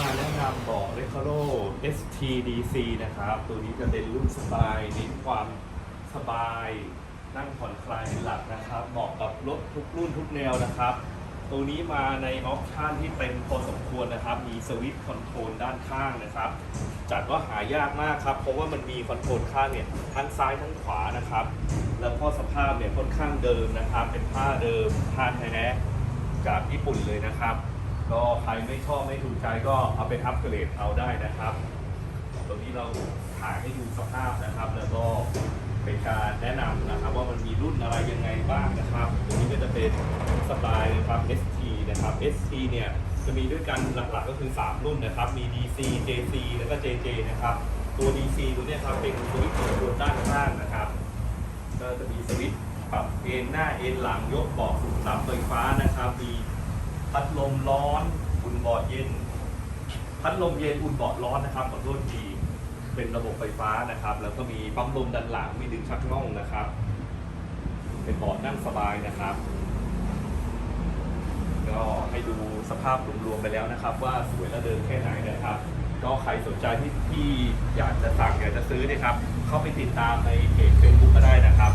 มาแนะนำบอก r e c o r o STDC นะครับ ตัวนี้จะเป็นรุ่นสบายเน้นความสบาย นั่งผ่อนคลายเป็นหลักนะครับ เหมาะกับรถทุกรุ่นทุกแนวนะครับ ตัวนี้มาในออปชันที่เต็มพอสมควรนะครับ มีสวิตช์คอนโทรลด้านข้างนะครับ จัดว่าหายากมากครับ เพราะว่ามันมีคอนโทรลข้างเนี่ยทั้งซ้ายทั้งขวานะครับ แล้วก็สภาพเนี่ยค่อนข้างเดิมนะครับ เป็นผ้าเดิมผ้าแท้จากญี่ปุ่นเลยนะครับ ก็ใครไม่ชอบไม่ถูกใจก็เอาไปอัปเกรดเอาได้นะครับ ตรงนี้เราถ่ายให้ดูสภาพนะครับ แล้วก็เป็นการแนะนำนะครับ ว่ามันมีรุ่นอะไรยังไงบ้างนะครับตัวนี้ก็จะเป็นสไตล์นะครับ ST นะครับ ST เนี่ยจะมีด้วยกันหลักๆก็คือ 3 รุ่นนะครับ มี DC JC แล้วก็ JJ นะครับ ตัว DC ตัวเนี้ยครับเป็นสวิตช์คอนโทรลด้านข้างนะครับ ก็จะมีสวิตช์ปรับเอนหน้าเอนหลังยกเบาะสูบน้ำไฟฟ้านะครับ มี พัดลมร้อน อุ่นเบาะเย็น พัดลมเย็นอุ่นเบาะร้อนนะครับขอโทษทีเป็นระบบไฟฟ้านะครับ แล้วก็มีปั๊มลมด้านหลังมีดึงชักน่องนะครับ เป็นเบาะนั่งสบายนะครับ ก็ให้ดูสภาพรวมๆไปแล้วนะครับ ว่าสวยและเดินแค่ไหนนะครับ ก็ใครสนใจที่ที่อยากจะสั่งอยากจะซื้อนะครับ เข้าไปติดตามในเพจเฟซบุ๊กก็ได้นะครับ